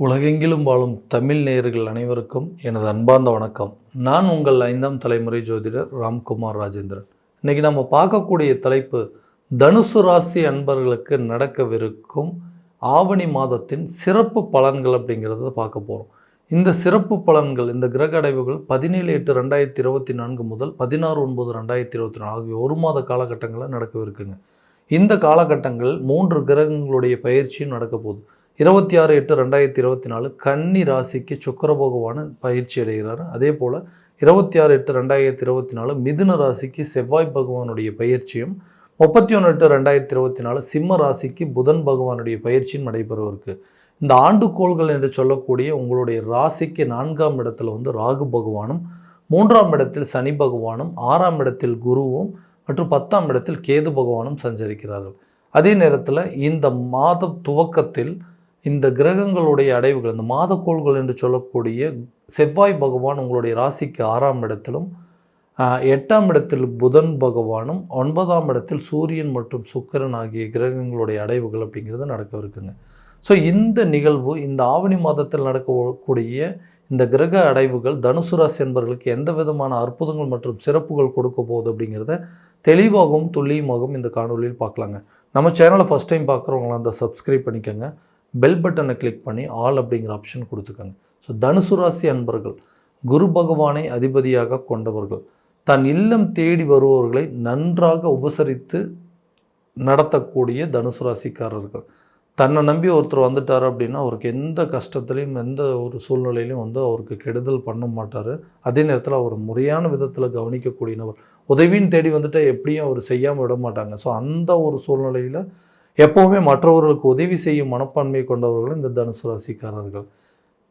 உலகெங்கிலும் வாழும் தமிழ் நேயர்கள் அனைவருக்கும் எனது அன்பார்ந்த வணக்கம். நான் உங்கள் ஐந்தாம் தலைமுறை ஜோதிடர் ராம்குமார் ராஜேந்திரன். இன்றைக்கி நம்ம பார்க்கக்கூடிய தலைப்பு தனுசு ராசி அன்பர்களுக்கு நடக்கவிருக்கும் ஆவணி மாதத்தின் சிறப்பு பலன்கள் அப்படிங்கிறத பார்க்க போகிறோம் இந்த சிறப்பு பலன்கள் இந்த கிரக அடைவுகள் பதினேழு எட்டு ரெண்டாயிரத்தி இருபத்தி நான்கு முதல் பதினாறு ஒன்பது ரெண்டாயிரத்தி இருபத்தி நாலு ஆகிய ஒரு மாத காலகட்டங்களில் நடக்கவிருக்குங்க. இந்த காலகட்டங்கள் மூன்று கிரகங்களுடைய பயிற்சியும் நடக்க போகுது. இருபத்தி ஆறு எட்டு ரெண்டாயிரத்தி இருபத்தி நாலு கன்னி ராசிக்கு சுக்கர பகவான் பயிற்சி அடைகிறார். அதே போல் இருபத்தி ஆறு எட்டு ரெண்டாயிரத்தி இருபத்தி நாலு மிதுன ராசிக்கு செவ்வாய் பகவானுடைய பயிற்சியும் முப்பத்தி ஒன்று எட்டு ரெண்டாயிரத்தி இருபத்தி நாலு சிம்ம ராசிக்கு புதன் பகவானுடைய பயிற்சியும் நடைபெறவிருக்கு இந்த ஆண்டுகோள்கள் என்று சொல்லக்கூடிய உங்களுடைய ராசிக்கு நான்காம் இடத்துல வந்து ராகு பகவானும் மூன்றாம் இடத்தில் சனி பகவானும் ஆறாம் இடத்தில் குருவும் மற்றும் பத்தாம் இடத்தில் கேது பகவானும் சஞ்சரிக்கிறார்கள். அதே நேரத்தில் இந்த மாத துவக்கத்தில் இந்த கிரகங்களுடைய அடைவுகள் இந்த மாதக்கோள்கள் என்று சொல்லக்கூடிய செவ்வாய் பகவான் உங்களுடைய ராசிக்கு ஆறாம் இடத்திலும் எட்டாம் இடத்தில் புதன் பகவானும் ஒன்பதாம் இடத்தில் சூரியன் மற்றும் சுக்கிரன் ஆகிய கிரகங்களுடைய அடைவுகள் அப்படிங்கிறது நடக்கவிருக்குங்க ஸோ இந்த நிகழ்வு இந்த ஆவணி மாதத்தில் நடக்கக்கூடிய இந்த கிரக அடைவுகள் தனுசு ராசி என்பவர்களுக்கு எந்த விதமான அற்புதங்கள் மற்றும் சிறப்புகள் கொடுக்க போகுது அப்படிங்கிறத தெளிவாகவும் துல்லியமாகவும் இந்த காணொலியில் பார்க்கலாங்க. நம்ம சேனலை ஃபஸ்ட் டைம் பார்க்குறவங்களாம் அந்த சப்ஸ்கிரைப் பண்ணிக்கோங்க. பெல் பட்டனை கிளிக் பண்ணி ஆல் அப்படிங்கிற ஆப்ஷன் கொடுத்துக்கோங்க. ஸோ தனுசு ராசி அன்பர்கள் குரு பகவானை அதிபதியாக கொண்டவர்கள் தன் இல்லம் தேடி வருபவர்களை நன்றாக உபசரித்து நடத்தக்கூடிய தனுசு ராசிக்காரர்கள். தன்னை நம்பி ஒருத்தர் வந்துட்டார் அப்படின்னா அவருக்கு எந்த கஷ்டத்துலேயும் எந்த ஒரு சூழ்நிலையிலையும் வந்து அவருக்கு கெடுதல் பண்ண மாட்டார். அதே நேரத்தில் அவர் முறையான விதத்தில் கவனிக்கக்கூடியவர். உதவின்னு தேடி வந்துட்டால் எப்படியும் அவர் செய்யாமல் விட மாட்டாங்க. ஸோ அந்த ஒரு சூழ்நிலையில் எப்போவுமே மற்றவர்களுக்கு உதவி செய்யும் மனப்பான்மை கொண்டவர்கள் இந்த தனுசு ராசிக்காரர்கள்.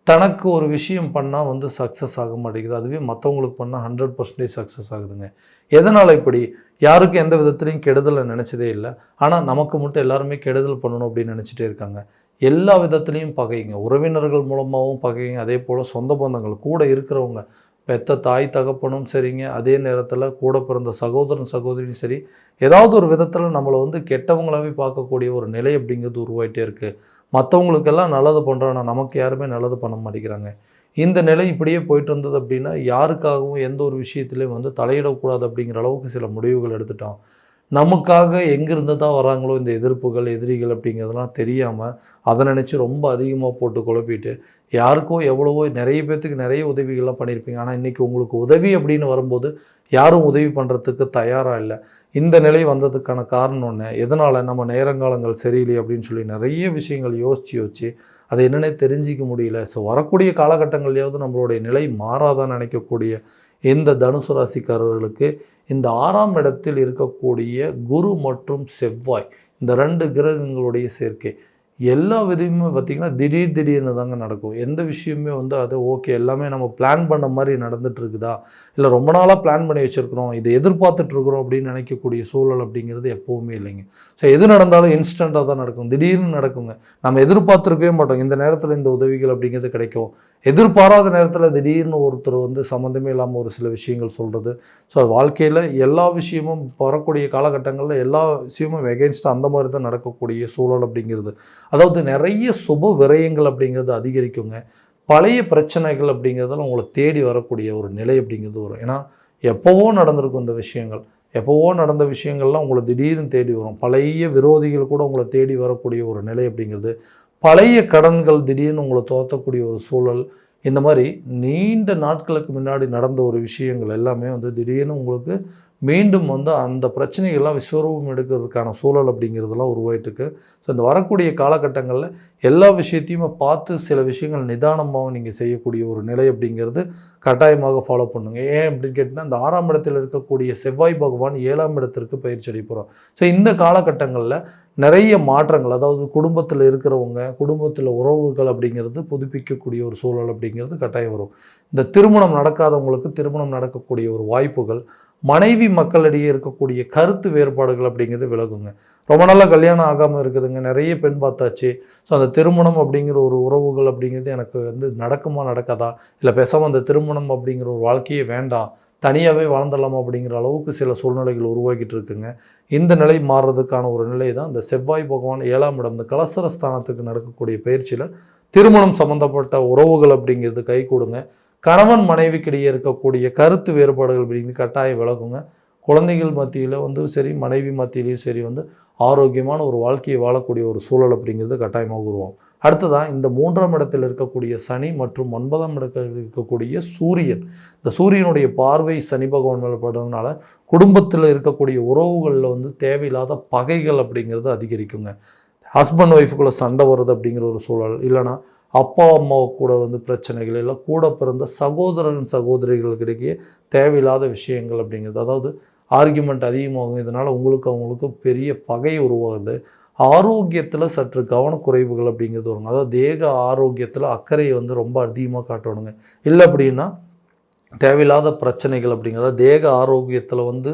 தனக்கு ஒரு விஷயம் பண்ணால் வந்து சக்ஸஸ் ஆக மாட்டேங்குது. அதுவே மற்றவங்களுக்கு பண்ணால் ஹண்ட்ரட் பர்சன்டேஜ் சக்ஸஸ் ஆகுதுங்க. எதனால் இப்படி? யாருக்கும் எந்த விதத்துலையும் கெடுதலை நினச்சதே இல்லை. ஆனால் நமக்கு மட்டும் எல்லாருமே கெடுதல் பண்ணணும் அப்படின்னு நினச்சிட்டே இருக்காங்க. எல்லா விதத்துலேயும் பகைங்க. உறவினர்கள் மூலமாகவும் பகைங்க. அதே போல் சொந்த பந்தங்கள் கூட இருக்கிறவங்க. பெத்த தாய் தகப்பனும் சரிங்க. அதே நேரத்தில் கூட பிறந்த சகோதரன் சகோதரியும் சரி ஏதாவது ஒரு விதத்தில் நம்மளை வந்து கெட்டவங்களாவே பார்க்கக்கூடிய ஒரு நிலை அப்படிங்கிறது உருவாகிட்டே இருக்குது மற்றவங்களுக்கெல்லாம் நல்லது பண்ணுறோம் நமக்கு யாருமே நல்லது பண்ண மாட்டேங்கிறாங்க. இந்த நிலை இப்படியே போயிட்டு இருந்தது அப்படின்னா யாருக்காகவும் எந்த ஒரு விஷயத்துலையும் வந்து தலையிடக்கூடாது அப்படிங்கிற அளவுக்கு சில முடிவுகள் எடுத்துட்டோம். நமக்காக எங்கேருந்து தான் வராங்களோ இந்த எதிர்ப்புகள் எதிரிகள் அப்படிங்கிறதெல்லாம் தெரியாமல் அதை நினச்சி ரொம்ப அதிகமாக போட்டு குழப்பிட்டு யாருக்கோ எவ்வளவோ நிறைய பேர்த்துக்கு நிறைய உதவிகள்லாம் பண்ணியிருப்பீங்க ஆனால் இன்றைக்கி உங்களுக்கு உதவி அப்படின்னு வரும்போது யாரும் உதவி பண்ணுறதுக்கு தயாராக இல்லை. இந்த நிலை வந்ததுக்கான காரணம் ஒன்று எதனால் நம்ம நேரங்காலங்கள் சரியில்லை அப்படின்னு சொல்லி நிறைய விஷயங்கள் யோசித்து யோசிச்சு அதை என்னென்ன தெரிஞ்சிக்க முடியல. ஸோ வரக்கூடிய காலகட்டங்கள்லையாவது நம்மளுடைய நிலை மாறாதான்னு நினைக்கக்கூடிய இந்த தனுசு ராசிக்காரர்களுக்கு இந்த ஆறாம் இடத்தில் இருக்கக்கூடிய குரு மற்றும் செவ்வாய் இந்த ரெண்டு கிரகங்களுடைய சேர்க்கை எல்லா விதமுமே பார்த்திங்கன்னா திடீர் திடீர்னு தாங்க நடக்கும். எந்த விஷயமே வந்து அது ஓகே எல்லாமே நம்ம பிளான் பண்ண மாதிரி நடந்துகிட்ருக்குதா இல்லை ரொம்ப நாளாக பிளான் பண்ணி வச்சுருக்குறோம் இதை எதிர்பார்த்துட்ருக்குறோம் அப்படின்னு நினைக்கக்கூடிய சூழல் அப்படிங்கிறது எப்போவுமே இல்லைங்க. ஸோ எது நடந்தாலும் இன்ஸ்டண்ட்டாக தான் நடக்கும். திடீர்னு நடக்குங்க. நம்ம எதிர்பார்த்துருக்கவே மாட்டோம். இந்த நேரத்தில் இந்த உதவிகள் அப்படிங்கிறது கிடைக்கும். எதிர்பாராத நேரத்தில் திடீர்னு ஒருத்தர் வந்து சம்மந்தமே இல்லாமல் ஒரு சில விஷயங்கள் சொல்கிறது ஸோ வாழ்க்கையில் எல்லா விஷயமும் வரக்கூடிய காலகட்டங்களில் எல்லா விஷயமும் எகென்ஸ்டாக அந்த மாதிரி தான் நடக்கக்கூடிய சூழல் அப்படிங்கிறது. அதாவது நிறைய சுப விரயங்கள் அப்படிங்கிறது அதிகரிக்குங்க. பழைய பிரச்சனைகள் அப்படிங்கிறதுல உங்களை தேடி வரக்கூடிய ஒரு நிலை அப்படிங்கிறது வரும். ஏன்னா எப்போவோ நடந்திருக்கும் இந்த விஷயங்கள். எப்போவோ நடந்த விஷயங்கள்லாம் உங்களை திடீர்னு தேடி வரும். பழைய விரோதிகள் கூட உங்களை தேடி வரக்கூடிய ஒரு நிலை அப்படிங்கிறது. பழைய கடன்கள் திடீர்னு உங்களை தோற்றக்கூடிய ஒரு சூழல். இந்த மாதிரி நீண்ட நாட்களுக்கு முன்னாடி நடந்த ஒரு விஷயங்கள் எல்லாமே வந்து திடீர்னு உங்களுக்கு மீண்டும் வந்து அந்த பிரச்சனைகள்லாம் விஸ்வரூபம் எடுக்கிறதுக்கான சூழல் அப்படிங்கிறதெல்லாம் உருவாயிட்டுருக்கு. ஸோ இந்த வரக்கூடிய காலகட்டங்களில் எல்லா விஷயத்தையுமே பார்த்து சில விஷயங்கள் நிதானமாக நீங்கள் செய்யக்கூடிய ஒரு நிலை அப்படிங்கிறது கட்டாயமாக ஃபாலோ பண்ணுங்கள் ஏன் அப்படின்னு கேட்டிங்கன்னா இந்த ஆறாம் இடத்தில் இருக்கக்கூடிய செவ்வாய் பகவான் ஏழாம் இடத்திற்கு பயிற்சி அடிப்புறோம் ஸோ இந்த காலகட்டங்களில் நிறைய மாற்றங்கள் அதாவது குடும்பத்தில் இருக்கிறவங்க குடும்பத்தில் உறவுகள் அப்படிங்கிறது புதுப்பிக்கக்கூடிய ஒரு சூழல் அப்படிங்கிறது கட்டாயம் வரும். இந்த திருமணம் நடக்காதவங்களுக்கு திருமணம் நடக்கக்கூடிய ஒரு வாய்ப்புகள் மனைவி மக்களிடையே இருக்கக்கூடிய கருத்து வேறுபாடுகள் அப்படிங்கிறது விலகுங்க. ரொம்ப நாளாக கல்யாணம் ஆகாமல் இருக்குதுங்க. நிறைய பெண் பார்த்தாச்சு. ஸோ அந்த திருமணம் அப்படிங்கிற ஒரு உறவுகள் அப்படிங்கிறது எனக்கு வந்து நடக்குமா நடக்காதா? இல்லை பேசாமல் அந்த திருமணம் அப்படிங்கிற ஒரு வாழ்க்கையே வேண்டாம். தனியாகவே வாழ்ந்துடலாமா அப்படிங்கிற அளவுக்கு சில சூழ்நிலைகள் உருவாக்கிட்டு இருக்குங்க. இந்த நிலை மாறுறதுக்கான ஒரு நிலை தான் இந்த செவ்வாய் பகவான் ஏழாம் இடம். இந்த கலசர ஸ்தானத்துக்கு நடக்கக்கூடிய பயிற்சியில் திருமணம் சம்மந்தப்பட்ட உறவுகள் அப்படிங்கிறது கை கொடுங்க. கணவன் மனைவிக்கிடையே இருக்கக்கூடிய கருத்து வேறுபாடுகள் அப்படிங்கிறது கட்டாயம் விலகுங்க. குழந்தைகள் மத்தியில் வந்து சரி மனைவி மத்தியிலையும் சரி வந்து ஆரோக்கியமான ஒரு வாழ்க்கையை வாழக்கூடிய ஒரு சூழல் அப்படிங்கிறது கட்டாயமாக உருவாகும். அடுத்ததான் இந்த மூன்றாம் இடத்தில் இருக்கக்கூடிய சனி மற்றும் ஒன்பதாம் இடத்தில் இருக்கக்கூடிய சூரியன். இந்த சூரியனுடைய பார்வை சனி பகவான் மேலே படுறதுனால குடும்பத்தில் இருக்கக்கூடிய உறவுகளில் வந்து தேவையில்லாத பகைகள் அப்படிங்கிறது அதிகரிக்குங்க. ஹஸ்பண்ட் ஒய்ஃபுக்குள்ளே சண்டை வருது அப்படிங்கிற ஒரு சூழல். இல்லைனா அப்பா அம்மா கூட வந்து பிரச்சனைகள் இல்லை கூட பிறந்த சகோதரன் சகோதரிகளுக்கிடையே தேவையில்லாத விஷயங்கள் அப்படிங்கிறது. அதாவது ஆர்கியூமெண்ட் அதிகமாகும். இதனால் உங்களுக்கு அவங்களுக்கு பெரிய பகை உருவாகுது. ஆரோக்கியத்தில் சற்று கவனக்குறைவுகள் அப்படிங்கிறது வருங்க. அதாவது தேக ஆரோக்கியத்தில் அக்கறையை வந்து ரொம்ப அதிகமாக காட்டணுங்க. இல்லை அப்படின்னா தேவையில்லாத பிரச்சனைகள் அப்படிங்கிறத தேக ஆரோக்கியத்தில் வந்து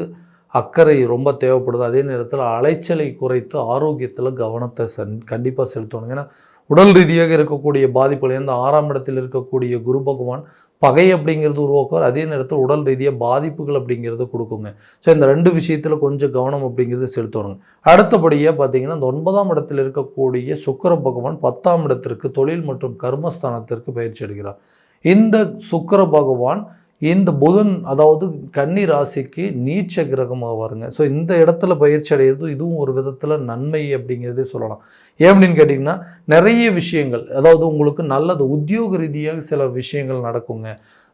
அக்கறை ரொம்ப தேவைப்படுது. அதே நேரத்தில் அலைச்சலை குறைத்து ஆரோக்கியத்தில் கவனத்தை சன் கண்டிப்பாக செலுத்தணும். ஏன்னா உடல் ரீதியாக இருக்கக்கூடிய பாதிப்புகள் இந்த ஆறாம் இடத்தில் இருக்கக்கூடிய குரு பகவான் பகை அப்படிங்கிறது உருவாக்குவார். அதே நேரத்தில் உடல் ரீதியாக பாதிப்புகள் அப்படிங்கிறது கொடுக்குங்க. ஸோ இந்த ரெண்டு விஷயத்தில் கொஞ்சம் கவனம் அப்படிங்கிறது செலுத்தணுங்க அடுத்தபடியாக பார்த்தீங்கன்னா இந்த ஒன்பதாம் இடத்தில் இருக்கக்கூடிய சுக்கர பகவான் பத்தாம் இடத்திற்கு தொழில் மற்றும் கர்மஸ்தானத்திற்கு பயிற்சி அடைகிறார் இந்த சுக்கர பகவான் இந்த புதன் அதாவது கன்னி ராசிக்கு நீச்ச கிரகமாக வருங்க ஸோ இந்த இடத்துல பயிற்சி அடைகிறது இதுவும் ஒரு விதத்தில் நன்மை அப்படிங்கிறதே சொல்லலாம். ஏன் அப்படின்னு கேட்டிங்கன்னா நிறைய விஷயங்கள் அதாவது உங்களுக்கு நல்லது உத்தியோக ரீதியாக சில விஷயங்கள் நடக்குங்க.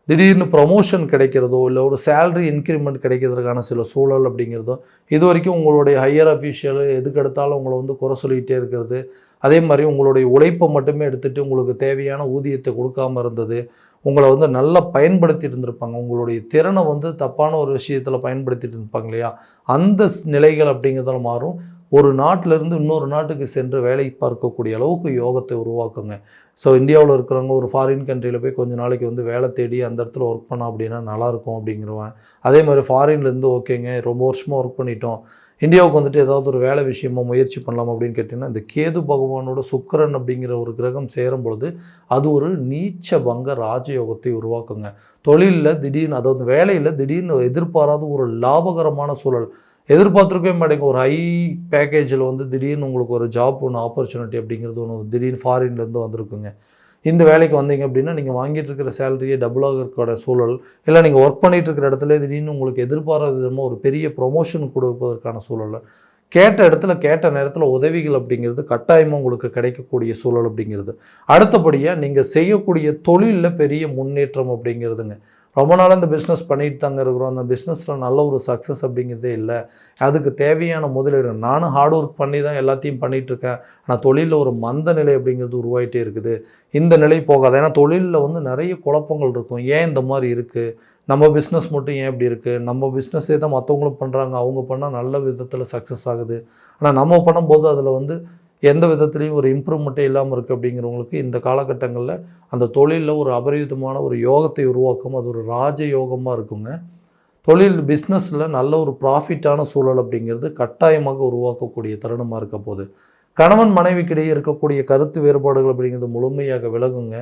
திடீர்னு ப்ரொமோஷன் கிடைக்கிறதோ இல்லை ஒரு சேலரி இன்க்ரிமெண்ட் கிடைக்கிறதுக்கான சில சூழல் அப்படிங்கிறதோ இது வரைக்கும் உங்களுடைய ஹையர் அஃபீஷியல் எதுக்கெடுத்தாலும் உங்களை வந்து குறை சொல்லிகிட்டே இருக்கிறது. அதே மாதிரி உங்களுடைய உழைப்பை மட்டுமே எடுத்துகிட்டு உங்களுக்கு தேவையான ஊதியத்தை கொடுக்காம இருந்தது. உங்களை வந்து நல்லா பயன்படுத்திட்டு இருந்திருப்பாங்க. உங்களுடைய திறனை வந்து தப்பான ஒரு விஷயத்தில் பயன்படுத்திட்டு இருப்பாங்க இல்லையா? அந்த நிலைகள் அப்படிங்கிறதால மாறும். ஒரு நாட்டிலிருந்து இன்னொரு நாட்டுக்கு சென்று வேலை பார்க்கக்கூடிய அளவுக்கு யோகத்தை உருவாக்குங்க. ஸோ இந்தியாவில் இருக்கிறவங்க ஒரு ஃபாரின் கண்ட்ரியில் போய் கொஞ்ச நாளைக்கு வந்து வேலை தேடி அந்த இடத்துல ஒர்க் பண்ணோம் அப்படின்னா நல்லாயிருக்கும் அப்படிங்கிறவன். அதே மாதிரி ஃபாரின்லேருந்து ஓகேங்க ரொம்ப வருஷமாக ஒர்க் பண்ணிட்டோம். இந்தியாவுக்கு வந்துட்டு ஏதாவது ஒரு வேலை விஷயமா முயற்சி பண்ணலாம் அப்படின்னு கேட்டிங்கன்னா இந்த கேது பகவானோட சுக்கரன் அப்படிங்கிற ஒரு கிரகம் சேரும் பொழுது அது ஒரு நீச்ச பங்க ராஜயோகத்தை உருவாக்குங்க. தொழிலில் திடீர்னு அதாவது வேலையில் திடீர்னு எதிர்பாராத ஒரு லாபகரமான சூழல். எதிர்பார்த்துருக்கவே மாட்டேங்க. ஒரு ஹை பேக்கேஜில் வந்து திடீர்னு உங்களுக்கு ஒரு ஜாப் ஒன்று ஆப்பர்ச்சுனிட்டி அப்படிங்கிறது ஒன்று திடீர்னு ஃபாரின்லேருந்து வந்திருக்குங்க. இந்த வேலைக்கு வந்தீங்க அப்படின்னா நீங்கள் வாங்கிட்டு இருக்கிற சேலரியே டபுளாக இருக்கிற சூழல் இல்லை நீங்கள் ஒர்க் பண்ணிகிட்டு இருக்கிற இடத்துல திடீர்னு உங்களுக்கு எதிர்பாராத விதமாக ஒரு பெரிய ப்ரொமோஷன் கொடுப்பதற்கான சூழல். கேட்ட இடத்துல கேட்ட நேரத்தில் உதவிகள் அப்படிங்கிறது கட்டாயமாக உங்களுக்கு கிடைக்கக்கூடிய சூழல் அப்படிங்கிறது. அடுத்தபடியாக நீங்கள் செய்யக்கூடிய தொழிலில் பெரிய முன்னேற்றம் அப்படிங்கிறதுங்க. ரொம்ப நாள் இந்த பிஸ்னஸ் பண்ணிட்டு தாங்க இருக்கிறோம். அந்த பிஸ்னஸில் நல்ல ஒரு சக்ஸஸ் அப்படிங்கிறதே இல்லை. அதுக்கு தேவையான முதலீடு. நானும் ஹார்ட் ஒர்க் பண்ணி தான் எல்லாத்தையும் பண்ணிகிட்ருக்கேன் ஆனால் தொழிலில் ஒரு மந்த நிலை அப்படிங்கிறது உருவாகிட்டே இருக்குது. இந்த நிலை போகாது. ஏன்னா தொழிலில் வந்து நிறைய குழப்பங்கள் இருக்கும். ஏன் இந்த மாதிரி இருக்குது நம்ம பிஸ்னஸ் மட்டும் ஏன் இப்படி இருக்குது நம்ம பிஸ்னஸே தான் மற்றவங்களும் பண்ணுறாங்க அவங்க பண்ணால் நல்ல விதத்தில் சக்ஸஸ் ஆகுது. ஆனால் நம்ம பண்ணும்போது அதில் வந்து எந்த விதத்துலேயும் ஒரு இம்ப்ரூவ்மெண்ட்டே இல்லாமல் இருக்குது அப்படிங்கிறவங்களுக்கு இந்த காலகட்டங்களில் அந்த தொழிலில் ஒரு அபரிவிதமான ஒரு யோகத்தை உருவாக்கும். அது ஒரு ராஜ யோகமாக இருக்குங்க. தொழில் பிஸ்னஸில் நல்ல ஒரு ப்ராஃபிட்டான சூழல் அப்படிங்கிறது கட்டாயமாக உருவாக்கக்கூடிய தருணமாக இருக்க போகுது. கணவன் மனைவிக்கிடையே இருக்கக்கூடிய கருத்து வேறுபாடுகள் அப்படிங்கிறது முழுமையாக விலகுங்க.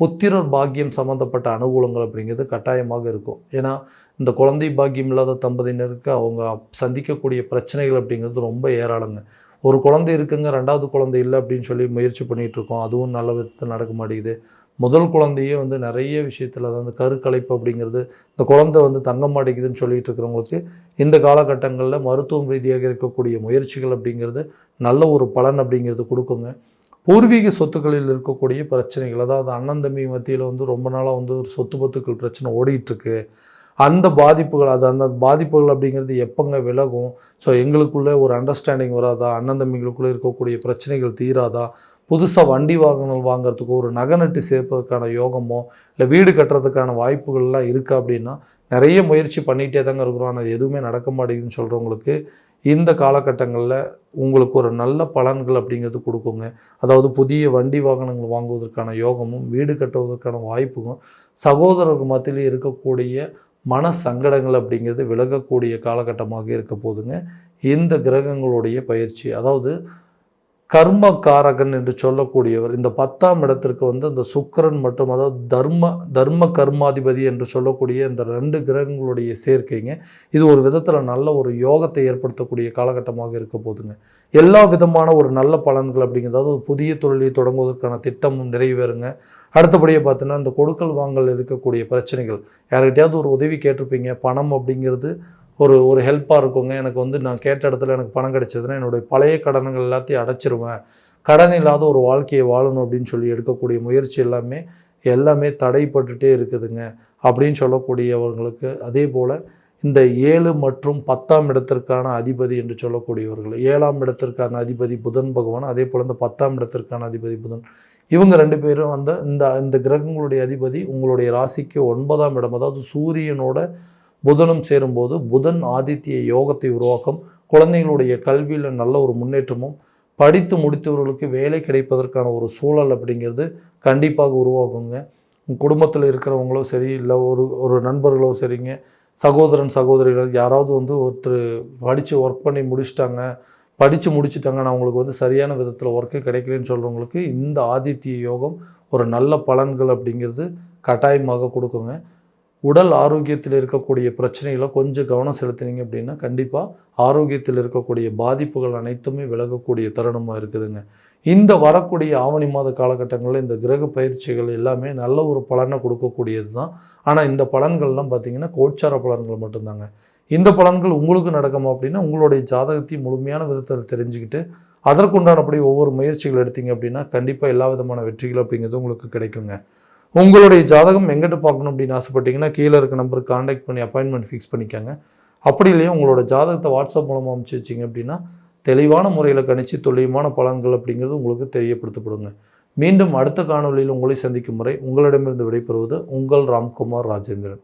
புத்திரர் பாக்கியம் சம்மந்தப்பட்ட அனுகூலங்கள் அப்படிங்கிறது கட்டாயமாக இருக்கும். ஏன்னா இந்த குழந்தை பாக்கியம் இல்லாத தம்பதியினருக்கு அவங்க சந்திக்கக்கூடிய பிரச்சனைகள் அப்படிங்கிறது ரொம்ப ஏராளங்க. ஒரு குழந்தை இருக்குங்க ரெண்டாவது குழந்தை இல்லை அப்படின்னு சொல்லி முயற்சி பண்ணிகிட்ருக்கோம். அதுவும் நல்ல விதத்தில் நடக்க மாட்டேங்குது. முதல் குழந்தையே வந்து நிறைய விஷயத்தில் வந்து கருக்கலைப்பு அப்படிங்கிறது இந்த குழந்தை வந்து தங்க மாட்டேங்குதுன்னு சொல்லிட்டு இருக்கிறவங்களுக்கு இந்த காலகட்டங்களில் மருத்துவம் ரீதியாக இருக்கக்கூடிய முயற்சிகள் அப்படிங்கிறது நல்ல ஒரு பலன் அப்படிங்கிறது கொடுக்குங்க. பூர்வீக சொத்துக்களில் இருக்கக்கூடிய பிரச்சனைகள் அதாவது அண்ணன் தம்பி மத்தியில் வந்து ரொம்ப நாளாக வந்து ஒரு சொத்து பத்துக்கள் பிரச்சனை ஓடிட்டுருக்கு. அந்த பாதிப்புகள் அது அந்த பாதிப்புகள் அப்படிங்கிறது எப்போங்க விலகும்? ஸோ எங்களுக்குள்ளே ஒரு அண்டர்ஸ்டாண்டிங் வராதா? அண்ணன் தம்பிங்களுக்குள்ளே இருக்கக்கூடிய பிரச்சனைகள் தீராதா? புதுசாக வண்டி வாகனம் வாங்குறதுக்கோ ஒரு நகை நட்டு சேர்ப்பதற்கான யோகமோ இல்லை வீடு கட்டுறதுக்கான வாய்ப்புகள்லாம் இருக்கா அப்படின்னா நிறைய முயற்சி பண்ணிகிட்டே தாங்க இருக்கிறோம். ஆனால் அது எதுவுமே நடக்க மாட்டேங்குதுன்னு சொல்கிறவங்களுக்கு இந்த காலகட்டங்களில் உங்களுக்கு ஒரு நல்ல பலன்கள் அப்படிங்கிறது கொடுக்குங்க. அதாவது புதிய வண்டி வாகனங்கள் வாங்குவதற்கான யோகமும் வீடு கட்டுவதற்கான வாய்ப்பும் சகோதரர்கள் மத்தியில் இருக்கக்கூடிய மன சங்கடங்கள் அப்படிங்கிறது விலகக்கூடிய காலகட்டமாக இருக்க போதுங்க. இந்த கிரகங்களுடைய பயிற்சி அதாவது கர்மக்காரகன் என்று சொல்லக்கூடியவர். இந்த பத்தாம் இடத்திற்கு வந்து அந்த சுக்கிரன் மற்றும் அதாவது தர்ம தர்ம கர்மாதிபதி என்று சொல்லக்கூடிய இந்த ரெண்டு கிரகங்களுடைய சேர்க்கைங்க. இது ஒரு விதத்தில் நல்ல ஒரு யோகத்தை ஏற்படுத்தக்கூடிய காலகட்டமாக இருக்க போதுங்க. எல்லா விதமான ஒரு நல்ல பலன்கள் அப்படிங்கிறது ஒரு புதிய தொழிலை தொடங்குவதற்கான திட்டமும் நிறைவேறுங்க. அடுத்தபடியாக பார்த்தீங்கன்னா இந்த கொடுக்கல் வாங்கல் இருக்கக்கூடிய பிரச்சனைகள். யார்கிட்டையாவது ஒரு உதவி கேட்டிருப்பீங்க பணம் அப்படிங்கிறது ஒரு ஒரு ஹெல்ப்பாக இருக்குங்க. எனக்கு வந்து நான் கேட்ட இடத்துல எனக்கு பணம் கிடைச்சதுன்னா என்னுடைய பழைய கடன்கள் எல்லாத்தையும் அடைச்சிருவேன். கடன் இல்லாத ஒரு வாழ்க்கையை வாழணும் அப்படின்னு சொல்லி எடுக்கக்கூடிய முயற்சி எல்லாமே எல்லாமே தடைப்பட்டுட்டே இருக்குதுங்க. அப்படின்னு சொல்லக்கூடியவர்களுக்கு அதே போல் இந்த ஏழு மற்றும் பத்தாம் இடத்திற்கான அதிபதி என்று சொல்லக்கூடியவர்கள் ஏழாம் இடத்திற்கான அதிபதி புதன் பகவான் அதே போல் இந்த பத்தாம் இடத்திற்கான அதிபதி புதன் இவங்க ரெண்டு பேரும் அந்த இந்த இந்த கிரகங்களுடைய அதிபதி உங்களுடைய ராசிக்கு ஒன்பதாம் இடம் அதாவது சூரியனோட புதனும் சேரும்போது புதன் ஆதித்ய யோகத்தை உருவாக்கும். குழந்தைகளுடைய கல்வியில் நல்ல ஒரு முன்னேற்றமும் படித்து முடித்தவர்களுக்கு வேலை கிடைப்பதற்கான ஒரு சூழல் அப்படிங்கிறது கண்டிப்பாக உருவாகுங்க. குடும்பத்தில் இருக்கிறவங்களோ சரி இல்லை ஒரு ஒரு நண்பர்களோ சரிங்க சகோதரன் சகோதரிகள் யாராவது வந்து ஒருத்தர் படித்து ஒர்க் பண்ணி முடிச்சிட்டாங்க படித்து முடிச்சுட்டாங்க நான் அவங்களுக்கு வந்து சரியான விதத்தில் ஒர்க்கு கிடைக்கலன்னு சொல்கிறவங்களுக்கு இந்த ஆதித்ய யோகம் ஒரு நல்ல பலன்கள் அப்படிங்கிறது கட்டாயமாக கொடுக்குங்க. உடல் ஆரோக்கியத்தில் இருக்கக்கூடிய பிரச்சனைகளை கொஞ்சம் கவனம் செலுத்தினீங்க அப்படின்னா கண்டிப்பாக ஆரோக்கியத்தில் இருக்கக்கூடிய பாதிப்புகள் அனைத்துமே விலகக்கூடிய தருணமாக இருக்குதுங்க. இந்த வரக்கூடிய ஆவணி மாத காலகட்டங்களில் இந்த கிரக பயிற்சிகள் எல்லாமே நல்ல ஒரு பலனை கொடுக்கக்கூடியது தான். ஆனால் இந்த பலன்கள்லாம் பார்த்தீங்கன்னா கோச்சார பலன்கள் மட்டும்தாங்க. இந்த பலன்கள் உங்களுக்கு நடக்குமா அப்படின்னா உங்களுடைய ஜாதகத்தையும் முழுமையான விதத்தில் தெரிஞ்சுக்கிட்டு அதற்குண்டானபடி ஒவ்வொரு முயற்சிகள் எடுத்தீங்க அப்படின்னா கண்டிப்பாக எல்லா விதமான வெற்றிகள் அப்படிங்கிறது உங்களுக்கு கிடைக்குங்க. உங்களுடைய ஜாதகம் எங்கிட்ட பார்க்கணும் அப்படின்னு ஆசைப்பட்டீங்கன்னா கீழே இருக்க நம்பருக்கு காண்டாக்ட் பண்ணி அப்பாயின்மெண்ட் ஃபிக்ஸ் பண்ணிக்கோங்க. அப்படி இல்லையா உங்களோட ஜாதகத்தை வாட்ஸ்அப் மூலமாக அனுப்பிச்சு வச்சிங்க அப்படின்னா தெளிவான முறையில் கணிச்சு துல்லியமான பலன்கள் அப்படிங்கிறது உங்களுக்கு தெரியப்படுத்தப்படுங்க. மீண்டும் அடுத்த காணொளியில் உங்களை சந்திக்கும் முறை உங்களிடமிருந்து விடைபெறுவது உங்கள் ராம்குமார் ராஜேந்திரன்.